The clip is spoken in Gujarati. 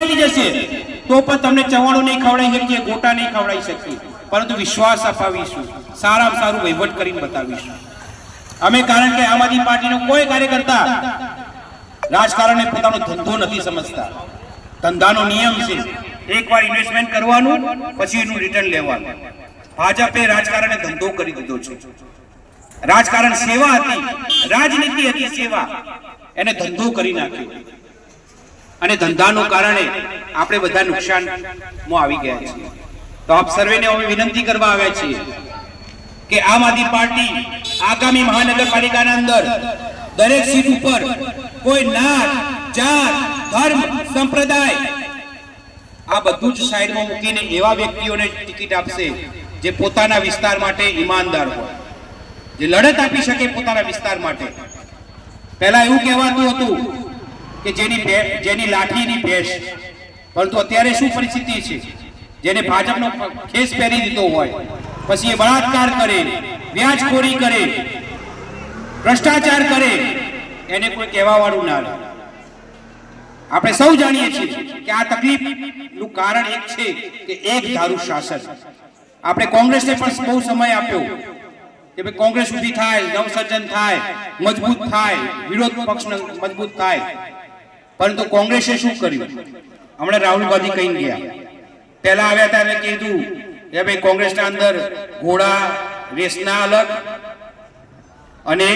તો પણ તમને ચવાણું નહીં ખવડાવી શકીએ ગોટા નહીં ખવડાવી શકીએ પરંતુ વિશ્વાસ અપાવીશું, સારામાં સારું વહીવટ કરીને બતાવીશું. અમે કારણ કે આમ આદમી પાર્ટીનો કોઈ કાર્યકર્તા રાજકારણને પોતાનો ધંધો નથી સમજતા. ધંધાનો નિયમ છે, એકવાર ઇન્વેસ્ટમેન્ટ કરવાનું, પછી એનું રિટર્ન લેવાનું. ભાજપે રાજકારણને ધંધો કરી દીધો છે. રાજકારણ સેવા હતી, રાજનીતિ હતી સેવા. એને ધંધો કરી નાખ્યો. અને ધંધાનું કારણે આપણે બધા નુકસાનમાં આવી ગયા છીએ. તો આપ સર્વેને અમે વિનંતી કરવા આવ્યા છીએ કે આમ આદમી પાર્ટી આગામી મહાનગરપાલિકાના અંદર દરેક સીટ ઉપર કોઈ નાત, જાત, ધર્મ, સંપ્રદાય આ બધું જ સાઈડમાં મૂકીને એવા વ્યક્તિઓને ટિકિટ આપશે જે પોતાના વિસ્તાર માટે ઈમાનદાર હોય. જે લડત આપી શકે પોતાના વિસ્તાર માટે. પહેલા એવું કહેવાતું હતું કે જેની જેની લાઠીની ભેસ. પરંતુ અત્યારે શું પરિસ્થિતિ છે? જેને ભાજપનો ખેસ પહેરી દીધો હોય, પછી એ બળાત્કાર કરે, વ્યાજખોરી કરે, ભ્રષ્ટાચાર કરે, એને કોઈ કહેવા વાળું ના રહે. આપણે સૌ જાણીએ છીએ કે આ તકલીફનું કારણ એક છે કે એક ધારું શાસન. આપણે કોંગ્રેસને પણ બહુ સમય આપ્યો કે ભાઈ કોંગ્રેસ ઊભી થાય નવસર્જન થાય, મજબૂત થાય, વિરોધ પક્ષ મજબૂત થાય. પરંતુ કોંગ્રેસે શું કર્યું? હમણાં રાહુલ ગાંધી કહી ગયા. પહેલા આવ્યા હતા એને કીધું કે ભાઈ કોંગ્રેસના અંદર ઘોડા, રેસના અલગ અને